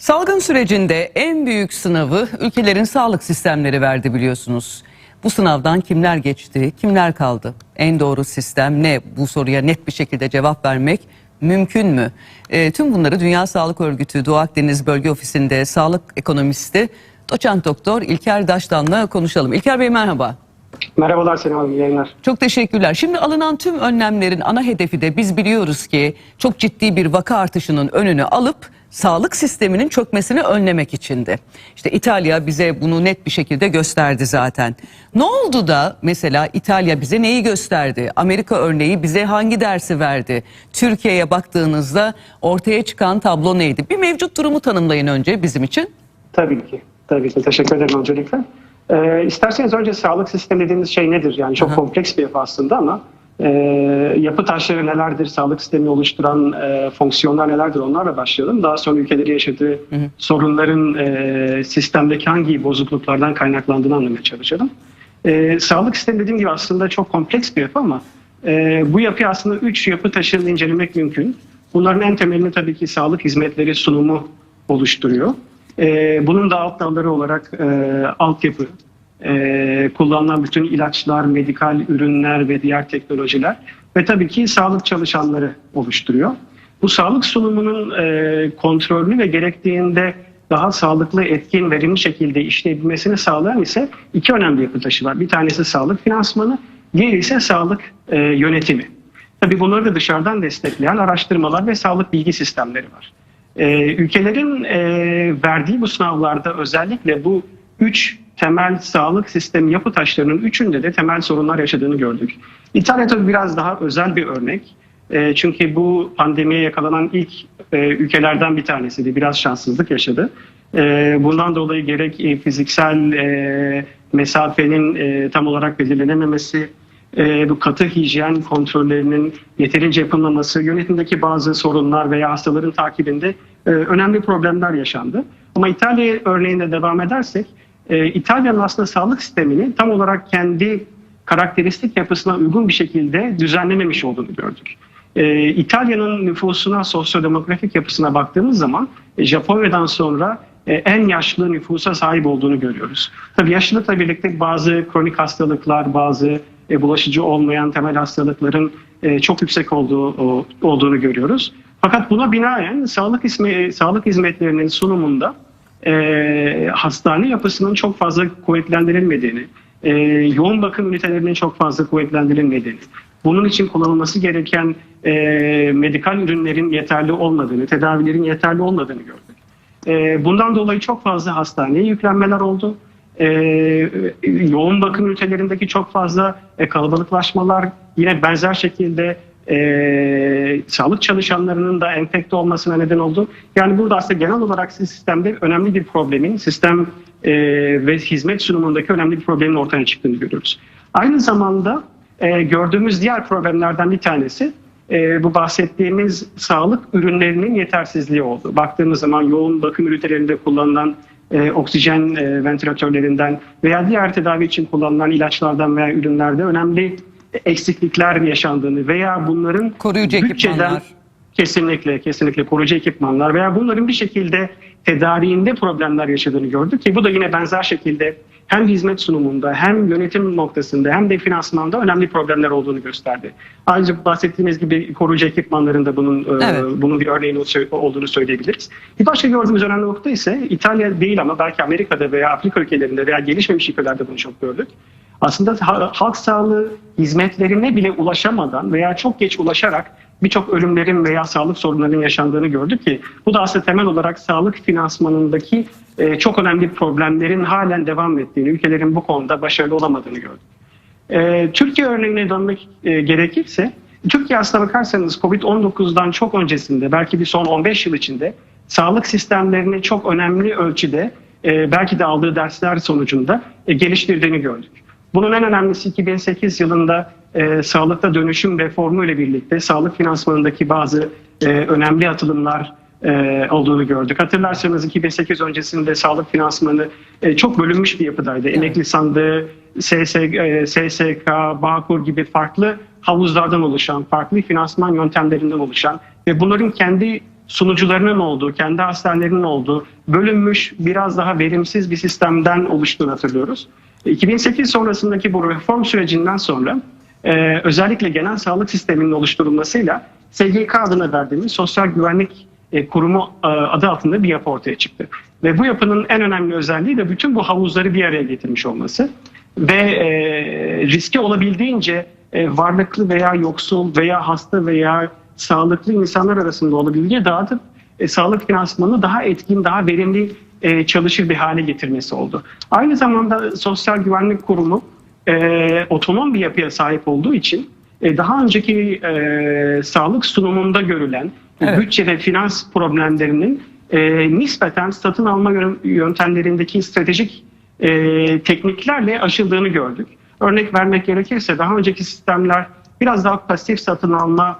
Salgın sürecinde en büyük sınavı ülkelerin sağlık sistemleri verdi biliyorsunuz. Bu sınavdan kimler geçti, kimler kaldı? En doğru sistem ne? Bu soruya net bir şekilde cevap vermek mümkün mü? E, tüm bunları Dünya Sağlık Örgütü Doğu Akdeniz Bölge Ofisi'nde sağlık ekonomisti doçent doktor İlker Daştan'la konuşalım. İlker Bey merhaba. Merhabalar abi, iyi yayınlar. Çok teşekkürler. Şimdi alınan tüm önlemlerin ana hedefi de biz biliyoruz ki çok ciddi bir vaka artışının önünü alıp sağlık sisteminin çökmesini önlemek içindi. İşte İtalya bize bunu net bir şekilde gösterdi zaten. Ne oldu da mesela İtalya bize neyi gösterdi? Amerika örneği bize hangi dersi verdi? Türkiye'ye baktığınızda ortaya çıkan tablo neydi? Bir mevcut durumu tanımlayın önce bizim için. Tabii ki, tabii ki. Teşekkür ederim öncelikle. Ee, isterseniz önce sağlık sistemi dediğimiz şey nedir? Yani çok Aha. kompleks bir yapı aslında ama e, yapı taşları nelerdir? Sağlık sistemi oluşturan e, fonksiyonlar nelerdir? Onlarla başlayalım. Daha sonra ülkeleri yaşadığı sorunların e, sistemdeki hangi bozukluklardan kaynaklandığını anlamaya çalışalım. E, sağlık sistemi dediğim gibi aslında çok kompleks bir yapı ama e, bu yapıyı aslında üç yapı taşını incelemek mümkün. Bunların en temelini tabii ki sağlık hizmetleri sunumu oluşturuyor. E, bunun da alt dalları olarak e, altyapı, e, kullanılan bütün ilaçlar, medikal ürünler ve diğer teknolojiler ve tabii ki sağlık çalışanları oluşturuyor. Bu sağlık sunumunun e, kontrolünü ve gerektiğinde daha sağlıklı, etkin, verimli şekilde işleyebilmesini sağlayan ise iki önemli yapı taşı var. Bir tanesi sağlık finansmanı, diğeri ise sağlık e, yönetimi. Tabii bunları da dışarıdan destekleyen araştırmalar ve sağlık bilgi sistemleri var. Ee, ülkelerin e, verdiği bu sınavlarda özellikle bu üç temel sağlık sistemi yapı taşlarının üçünde de temel sorunlar yaşadığını gördük. İtalya tabii biraz daha özel bir örnek. E, çünkü bu pandemiye yakalanan ilk e, ülkelerden bir tanesiydi. Biraz şanssızlık yaşadı. E, bundan dolayı gerek e, fiziksel e, mesafenin e, tam olarak belirlenememesi, e, bu katı hijyen kontrollerinin yeterince yapılmaması, yönetimdeki bazı sorunlar veya hastaların takibinde e, önemli problemler yaşandı. Ama İtalya örneğinde devam edersek, e, İtalya'nın aslında sağlık sistemini tam olarak kendi karakteristik yapısına uygun bir şekilde düzenlememiş olduğunu gördük. E, İtalya'nın nüfusuna, sosyodemografik yapısına baktığımız zaman e, Japonya'dan sonra en yaşlı nüfusa sahip olduğunu görüyoruz. Tabii yaşlılıkla birlikte bazı kronik hastalıklar, bazı bulaşıcı olmayan temel hastalıkların çok yüksek olduğu olduğunu görüyoruz. Fakat buna binaen sağlık ismi, sağlık hizmetlerinin sunumunda e, hastane yapısının çok fazla kuvvetlendirilmediğini, e, yoğun bakım ünitelerinin çok fazla kuvvetlendirilmediğini, bunun için kullanılması gereken e, medikal ürünlerin yeterli olmadığını, tedavilerin yeterli olmadığını gördük. E, bundan dolayı çok fazla hastaneye yüklenmeler oldu. E, yoğun bakım ünitelerindeki çok fazla e, kalabalıklaşmalar yine benzer şekilde e, sağlık çalışanlarının da enfekte olmasına neden oldu. Yani burada aslında genel olarak sistemde önemli bir problemin, sistem e, ve hizmet sunumundaki önemli bir problemin ortaya çıktığını görüyoruz. Aynı zamanda e, gördüğümüz diğer problemlerden bir tanesi e, bu bahsettiğimiz sağlık ürünlerinin yetersizliği oldu. Baktığımız zaman yoğun bakım ünitelerinde kullanılan e, oksijen e, ventilatörlerinden veya diğer tedavi için kullanılan ilaçlardan veya ürünlerde önemli eksiklikler yaşandığını veya bunların Koruyucu ekipmanlar. kesinlikle kesinlikle koruyucu ekipmanlar veya bunların bir şekilde tedariğinde problemler yaşadığını gördük ki bu da yine benzer şekilde hem hizmet sunumunda hem yönetim noktasında hem de finansmanda önemli problemler olduğunu gösterdi. Ayrıca bahsettiğiniz gibi koruyucu ekipmanların da bunun e, Evet. bunun bir örneğini olduğunu söyleyebiliriz. Bir başka gördüğümüz önemli nokta ise İtalya değil ama belki Amerika'da veya Afrika ülkelerinde veya gelişmemiş ülkelerde bunu çok gördük. Aslında ha- halk sağlığı hizmetlerine bile ulaşamadan veya çok geç ulaşarak birçok ölümlerin veya sağlık sorunlarının yaşandığını gördük ki bu da aslında temel olarak sağlık finansmanındaki e, çok önemli problemlerin halen devam ettiğini, ülkelerin bu konuda başarılı olamadığını gördük. Ee, Türkiye örneğine dönmek e, gerekirse, Türkiye aslına bakarsanız Covid-19'dan çok öncesinde, belki bir son 15 yıl içinde sağlık sistemlerini çok önemli ölçüde, e, belki de aldığı dersler sonucunda e, geliştirdiğini gördük. Bunun en önemlisi 2008 yılında e, sağlıkta dönüşüm reformu ile birlikte sağlık finansmanındaki bazı e, önemli atılımlar e, olduğunu gördük. Hatırlarsanız 2008 öncesinde sağlık finansmanı e, çok bölünmüş bir yapıdaydı. Emekli sandığı, SS, e, SSK, Bağkur gibi farklı havuzlardan oluşan, farklı finansman yöntemlerinden oluşan ve bunların kendi sunucularının olduğu, kendi hastanelerinin olduğu, bölünmüş, biraz daha verimsiz bir sistemden oluştuğunu hatırlıyoruz. 2008 sonrasındaki bu reform sürecinden sonra e, özellikle genel sağlık sisteminin oluşturulmasıyla SGK adına verdiğimiz Sosyal Güvenlik e, Kurumu e, adı altında bir yapı ortaya çıktı. Ve bu yapının en önemli özelliği de bütün bu havuzları bir araya getirmiş olması ve e, riski olabildiğince e, varlıklı veya yoksul veya hasta veya sağlıklı insanlar arasında olabildiğince dağıtıp e, sağlık finansmanını daha etkin, daha verimli e, çalışır bir hale getirmesi oldu. Aynı zamanda Sosyal Güvenlik Kurumu e, otonom bir yapıya sahip olduğu için e, daha önceki e, sağlık sunumunda görülen Evet. bütçe ve finans problemlerinin e, nispeten satın alma yön- yöntemlerindeki stratejik e, tekniklerle aşıldığını gördük. Örnek vermek gerekirse daha önceki sistemler biraz daha pasif satın alma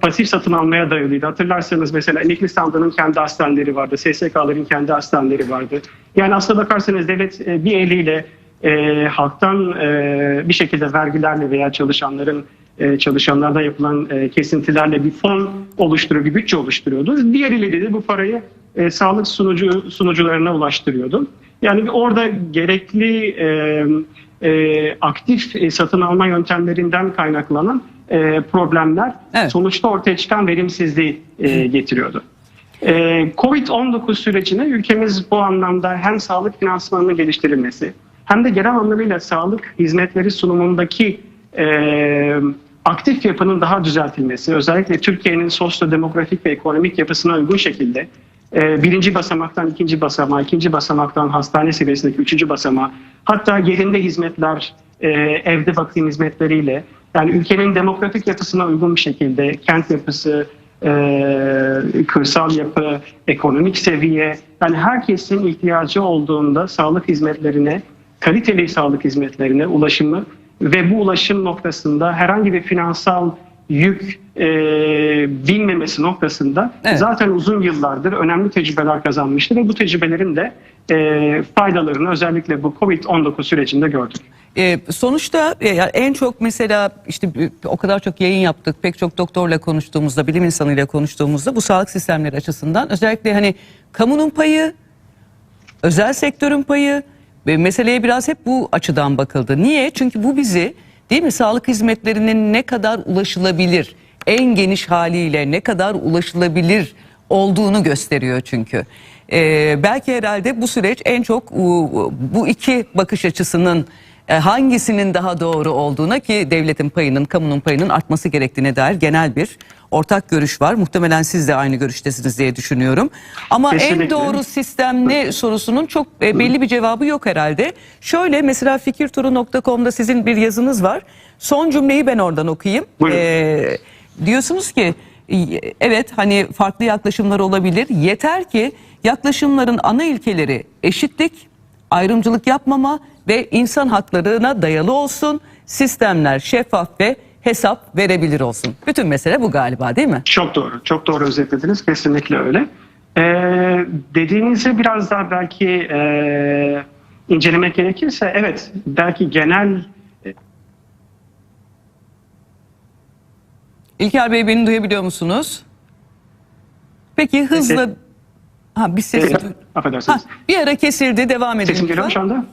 pasif satın almaya dayalıydı. Hatırlarsanız mesela emekli sandığının kendi hastaneleri vardı, SSK'ların kendi hastaneleri vardı. Yani aslına bakarsanız devlet e, bir eliyle e, halktan e, bir şekilde vergilerle veya çalışanların e, çalışanlardan yapılan e, kesintilerle bir fon oluşturuyor, bir bütçe oluşturuyordu. Diğer eliyle de bu parayı e, sağlık sunucu sunucularına ulaştırıyordu. Yani orada gerekli e, e, aktif e, satın alma yöntemlerinden kaynaklanan e, problemler Evet. sonuçta ortaya çıkan verimsizliği e, getiriyordu. E, Covid-19 sürecine ülkemiz bu anlamda hem sağlık finansmanının geliştirilmesi hem de genel anlamıyla sağlık hizmetleri sunumundaki e, aktif yapının daha düzeltilmesi, özellikle Türkiye'nin sosyo-demografik ve ekonomik yapısına uygun şekilde e, birinci basamaktan ikinci basamağa, ikinci basamaktan hastane seviyesindeki üçüncü basamağa, hatta yerinde hizmetler, e, evde bakım hizmetleriyle, yani ülkenin demografik yapısına uygun bir şekilde kent yapısı, e, kırsal yapı, ekonomik seviye, yani herkesin ihtiyacı olduğunda sağlık hizmetlerine, kaliteli sağlık hizmetlerine ulaşımı ve bu ulaşım noktasında herhangi bir finansal yük e, binmemesi noktasında Evet. zaten uzun yıllardır önemli tecrübeler kazanmıştır ve bu tecrübelerin de e, faydalarını özellikle bu Covid-19 sürecinde gördük. Ee, sonuçta e, yani en çok mesela işte o kadar çok yayın yaptık. Pek çok doktorla konuştuğumuzda, bilim insanıyla konuştuğumuzda bu sağlık sistemleri açısından özellikle hani kamunun payı, özel sektörün payı ve meseleye biraz hep bu açıdan bakıldı. Niye? Çünkü bu bizi değil mi sağlık hizmetlerinin ne kadar ulaşılabilir, en geniş haliyle ne kadar ulaşılabilir olduğunu gösteriyor çünkü. Ee, belki herhalde bu süreç en çok bu iki bakış açısının hangisinin daha doğru olduğuna ki devletin payının, kamunun payının artması gerektiğine dair genel bir ortak görüş var. Muhtemelen siz de aynı görüştesiniz diye düşünüyorum. Ama en Kesinlikle. doğru sistem ne sorusunun çok e, belli bir cevabı yok herhalde. Şöyle mesela fikirturu.com'da sizin bir yazınız var. Son cümleyi ben oradan okuyayım. Buyurun. Ee, diyorsunuz ki e, evet hani farklı yaklaşımlar olabilir. Yeter ki yaklaşımların ana ilkeleri eşitlik, ayrımcılık yapmama ve insan haklarına dayalı olsun. Sistemler şeffaf ve hesap verebilir olsun. Bütün mesele bu galiba değil mi? Çok doğru, çok doğru özetlediniz. Kesinlikle öyle. Ee, dediğinizi biraz daha belki e, incelemek gerekirse, evet belki genel İlker Bey beni duyabiliyor musunuz? Peki hızla... Evet. Ha bir ses... e, affedersiniz. Ha, bir ara kesildi devam edin. Sesim geliyor mu şu anda?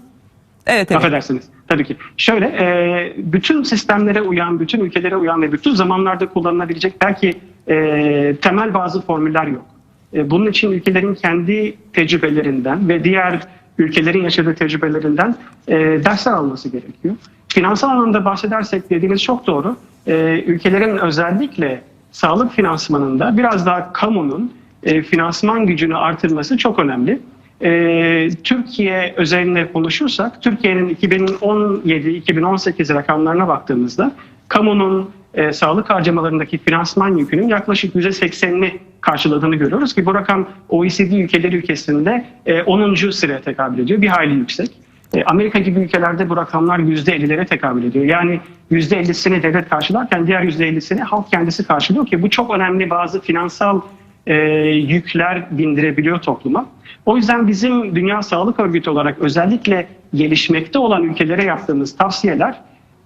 Evet evet. Affedersiniz. Tabii ki. Şöyle, e, bütün sistemlere uyan, bütün ülkelere uyan ve bütün zamanlarda kullanılabilecek belki e, temel bazı formüller yok. E, bunun için ülkelerin kendi tecrübelerinden ve diğer ülkelerin yaşadığı tecrübelerinden e, dersler alması gerekiyor. Finansal anlamda bahsedersek dediğiniz çok doğru. E, ülkelerin özellikle sağlık finansmanında biraz daha kamunun e, finansman gücünü artırması çok önemli. Ee, Türkiye özelinde konuşursak, Türkiye'nin 2017-2018 rakamlarına baktığımızda kamunun e, sağlık harcamalarındaki finansman yükünün yaklaşık %80'ini karşıladığını görüyoruz ki bu rakam OECD ülkeleri ülkesinde e, 10. sıraya tekabül ediyor. Bir hayli yüksek. E, Amerika gibi ülkelerde bu rakamlar %50'lere tekabül ediyor. Yani %50'sini devlet karşılarken diğer %50'sini halk kendisi karşılıyor ki bu çok önemli bazı finansal e, yükler bindirebiliyor topluma. O yüzden bizim Dünya Sağlık Örgütü olarak özellikle gelişmekte olan ülkelere yaptığımız tavsiyeler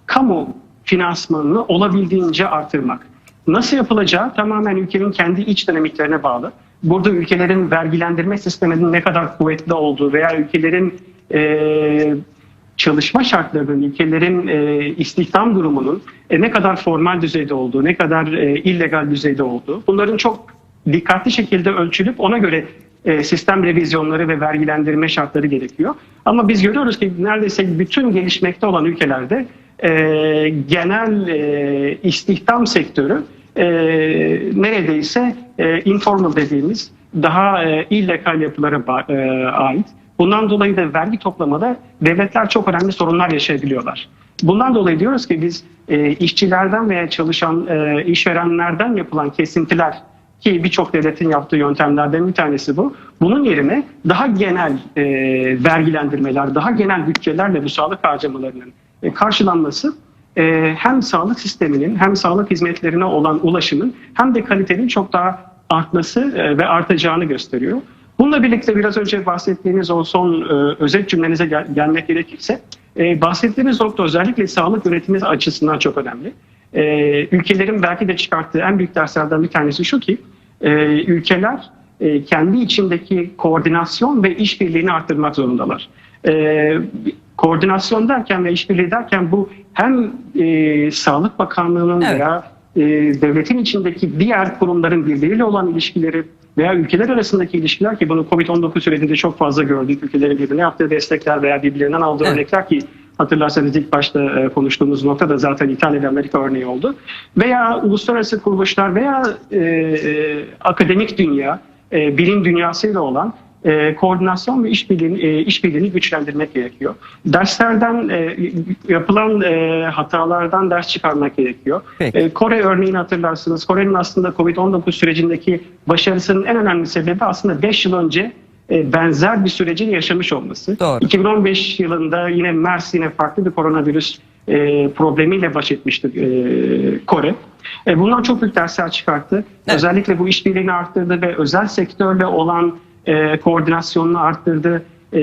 kamu finansmanını olabildiğince artırmak. Nasıl yapılacağı tamamen ülkenin kendi iç dinamiklerine bağlı. Burada ülkelerin vergilendirme sisteminin ne kadar kuvvetli olduğu veya ülkelerin e, çalışma şartlarının, ülkelerin e, istihdam durumunun e, ne kadar formal düzeyde olduğu, ne kadar e, illegal düzeyde olduğu bunların çok dikkatli şekilde ölçülüp ona göre e, sistem revizyonları ve vergilendirme şartları gerekiyor. Ama biz görüyoruz ki neredeyse bütün gelişmekte olan ülkelerde e, genel e, istihdam sektörü neredeyse informal dediğimiz daha illegal yapılara ait. Bundan dolayı da vergi toplamada devletler çok önemli sorunlar yaşayabiliyorlar. Bundan dolayı diyoruz ki biz e, işçilerden veya çalışan e, işverenlerden yapılan kesintiler ki birçok devletin yaptığı yöntemlerden bir tanesi bu. Bunun yerine daha genel e, vergilendirmeler, daha genel bütçelerle bu sağlık harcamalarının e, karşılanması e, hem sağlık sisteminin hem sağlık hizmetlerine olan ulaşımın hem de kalitenin çok daha artması e, ve artacağını gösteriyor. Bununla birlikte biraz önce bahsettiğiniz o son e, özet cümlenize gel- gelmek gerekirse e, bahsettiğimiz nokta özellikle sağlık yönetimi açısından çok önemli. E, ülkelerin belki de çıkarttığı en büyük derslerden bir tanesi şu ki e, ülkeler e, kendi içindeki koordinasyon ve işbirliğini arttırmak zorundalar. E, koordinasyon derken ve işbirliği derken bu hem e, Sağlık Bakanlığı'nın Evet. veya e, devletin içindeki diğer kurumların birbiriyle olan ilişkileri veya ülkeler arasındaki ilişkiler ki bunu Covid-19 sürecinde çok fazla gördük. Ülkelerin birbirine yaptığı destekler veya birbirlerinden aldığı Evet. örnekler ki hatırlarsanız ilk başta e, konuştuğumuz nokta da zaten İtalya ile Amerika örneği oldu. Veya uluslararası kuruluşlar veya e, e, akademik dünya, e, bilim dünyasıyla olan e, koordinasyon ve işbirliğini, e, işbirliğini güçlendirmek gerekiyor. Derslerden e, yapılan e, hatalardan ders çıkarmak gerekiyor. Peki. E, Kore örneğini hatırlarsınız. Kore'nin aslında Covid-19 sürecindeki başarısının en önemli sebebi aslında 5 yıl önce benzer bir süreci yaşamış olması. Doğru. 2015 yılında yine MERS yine farklı bir koronavirüs e, problemiyle baş etmişti e, Kore. E, bundan çok büyük dersler çıkarttı. Evet. Özellikle bu işbirliğini arttırdı ve özel sektörle olan e, koordinasyonunu arttırdı. E,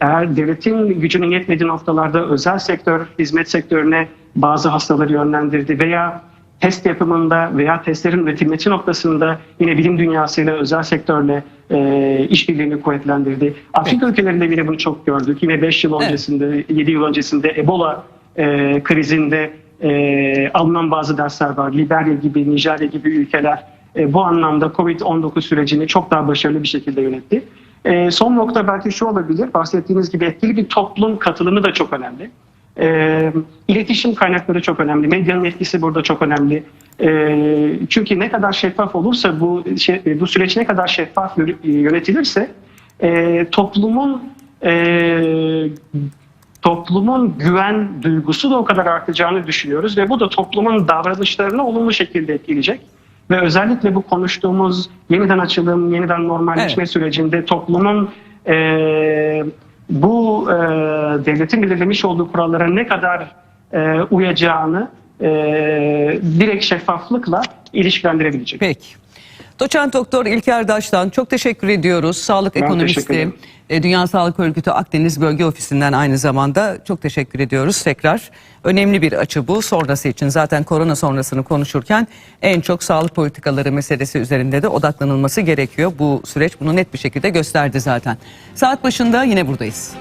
eğer devletin gücünün yetmediği noktalarda özel sektör, hizmet sektörüne bazı hastaları yönlendirdi veya test yapımında veya testlerin üretilmesi noktasında yine bilim dünyasıyla özel sektörle e, işbirliğini kuvvetlendirdi. Afrika ülkelerinde yine bunu çok gördük. Yine 5 yıl Evet. öncesinde, 7 yıl öncesinde Ebola e, krizinde e, alınan bazı dersler var. Liberya gibi, Nijerya gibi ülkeler e, bu anlamda Covid-19 sürecini çok daha başarılı bir şekilde yönetti. E, son nokta belki şu olabilir. Bahsettiğiniz gibi etkili bir toplum katılımı da çok önemli. E, iletişim kaynakları çok önemli. Medyanın etkisi burada çok önemli. E, çünkü ne kadar şeffaf olursa bu şey, bu süreç ne kadar şeffaf yö- yönetilirse e, toplumun e, toplumun güven duygusu da o kadar artacağını düşünüyoruz ve bu da toplumun davranışlarını olumlu şekilde etkileyecek. Ve özellikle bu konuştuğumuz yeniden açılım, yeniden normalleşme Evet. sürecinde toplumun e, bu e, devletin belirlemiş olduğu kurallara ne kadar e, uyacağını e, direkt şeffaflıkla ilişkilendirebilecek. Peki. Doçent Doktor İlker Daş'tan çok teşekkür ediyoruz. Sağlık Ben ekonomisti, e, Dünya Sağlık Örgütü Akdeniz Bölge Ofisi'nden aynı zamanda çok teşekkür ediyoruz. Tekrar önemli bir açı bu sonrası için. Zaten korona sonrasını konuşurken en çok sağlık politikaları meselesi üzerinde de odaklanılması gerekiyor. Bu süreç bunu net bir şekilde gösterdi zaten. Saat başında yine buradayız.